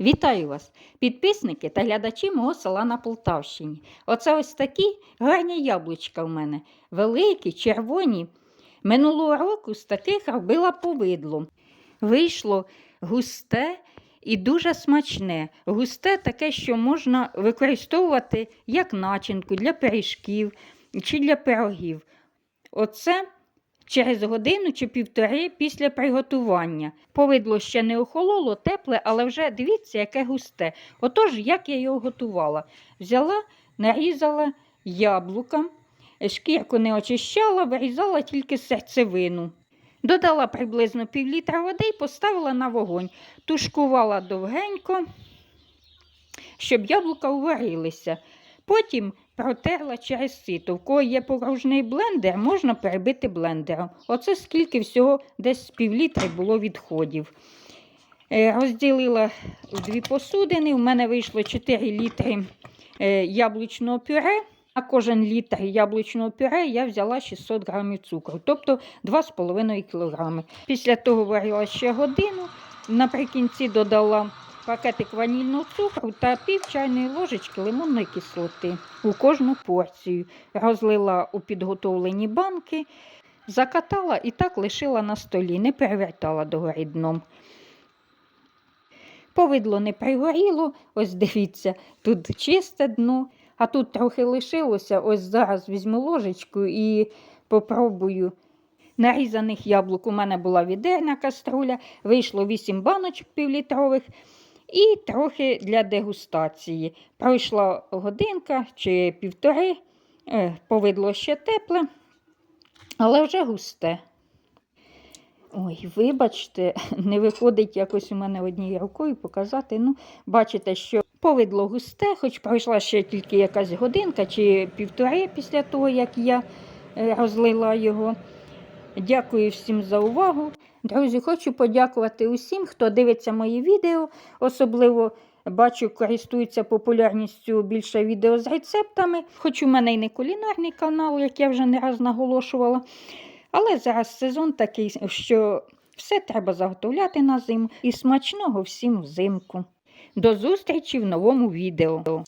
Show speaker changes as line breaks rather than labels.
Вітаю вас, підписники та глядачі мого села на Полтавщині. Оце ось такі гарні яблучка в мене. Великі, червоні. Минулого року з таких робила повидло. Вийшло густе і дуже смачне. Густе таке, що можна використовувати як начинку для пиріжків чи для пирогів. Оце через годину чи півтори після приготування. Повидло ще не охололо, тепле, але вже дивіться, яке густе. Отож, як я його готувала. Взяла, нарізала яблука, шкірку не очищала, вирізала тільки серцевину. Додала приблизно пів літра води і поставила на вогонь. Тушкувала довгенько, щоб яблука уварилися. Потім протерла через сито. В кого є порожній блендер, можна перебити блендером. Оце скільки всього, десь півлітри було відходів. Е, Розділила в дві посудини. У мене вийшло 4 літри е, яблучного пюре. На кожен літр яблучного пюре я взяла 600 грамів цукру, тобто 2,5 кг. Після того варила ще годину. Наприкінці додала пакетик ванільного цукру та пів чайної ложечки лимонної кислоти у кожну порцію. Розлила у підготовлені банки, закатала і так лишила на столі, не перевертала догори дном. Повидло не пригоріло, ось дивіться, тут чисте дно, а тут трохи лишилося. Ось зараз візьму ложечку і попробую. Нарізаних яблук у мене була відерна каструля, вийшло 8 баночок півлітрових і трохи для дегустації. Пройшла годинка чи півтори, е, повидло ще тепле, але вже густе. Ой, вибачте, не виходить якось у мене однією рукою показати. Ну, бачите, що повидло густе, хоч пройшла ще тільки якась годинка чи півтори після того, як я е, розлила його. Дякую всім за увагу. Друзі, хочу подякувати усім, хто дивиться мої відео. Особливо бачу, користується популярністю більше відео з рецептами. Хоч у мене й не кулінарний канал, як я вже не раз наголошувала. Але зараз сезон такий, що все треба заготовляти на зиму і смачного всім взимку. До зустрічі в новому відео.